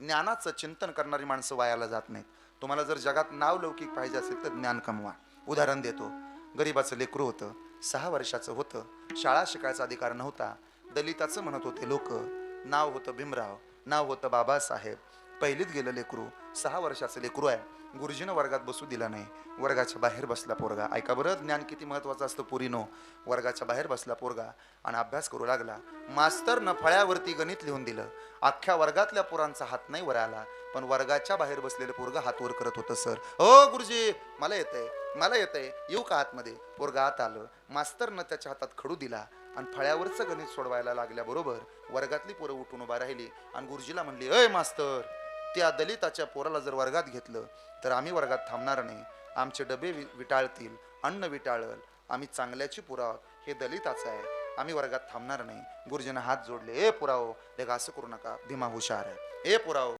ज्ञानाचं चिंतन करणारी माणसं वायाला जात नाहीत. तुम्हाला जर जगात नाव लौकिक पाहिजे असेल तर ज्ञान कमवा. उदाहरण देतो. गरीबाचं लेकरू होतं. सहा वर्षाचं होतं. शाळा शिकायचा अधिकार नव्हता. दलिताचं म्हणत होते लोक. नाव होतं भीमराव. नाव होतं बाबासाहेब. पहिलीत गेलं लेकरू. सहा वर्षाचं लेकरू आहे. गुरुजीनं वर्गात बसू दिला नाही. वर्गाच्या बाहेर बसला पोरगा. ऐका बरं ज्ञान किती महत्वाचं असतं पुरीनो. वर्गाच्या बाहेर बसला पोरगा आणि अभ्यास करू लागला. मास्तरनं फळ्यावरती गणित लिहून दिलं. अख्ख्या वर्गातल्या पोरांचा हात नाही वर आला. पण वर्गाच्या बाहेर बसलेलं पोरगा हातवर करत होतं सर. हो गुरुजी मला येतंय. मला येतंय. येऊ का आतमध्ये? पोरगा आत आलं. मास्तरनं त्याच्या हातात खडू दिला आणि फळ्यावरचं गणित सोडवायला लागल्याबरोबर वर्गातली पोरं उठून उभा राहिली आणि गुरुजीला म्हणली अय मास्तर. त्या दलिताच्या पोराला जर वर्गात घेतलं तर आम्ही वर्गात थांबणार नाही. आमचे डबे वि- विटाळतील अन्न विटाळल. आम्ही चांगल्याची पुराव हे दलिताचं आहे. आम्ही वर्गात थांबणार नाही. गुरुजीनं हात जोडले ए पुराव लेखा असं करू नका भीमा हुशार आहे ए पुराव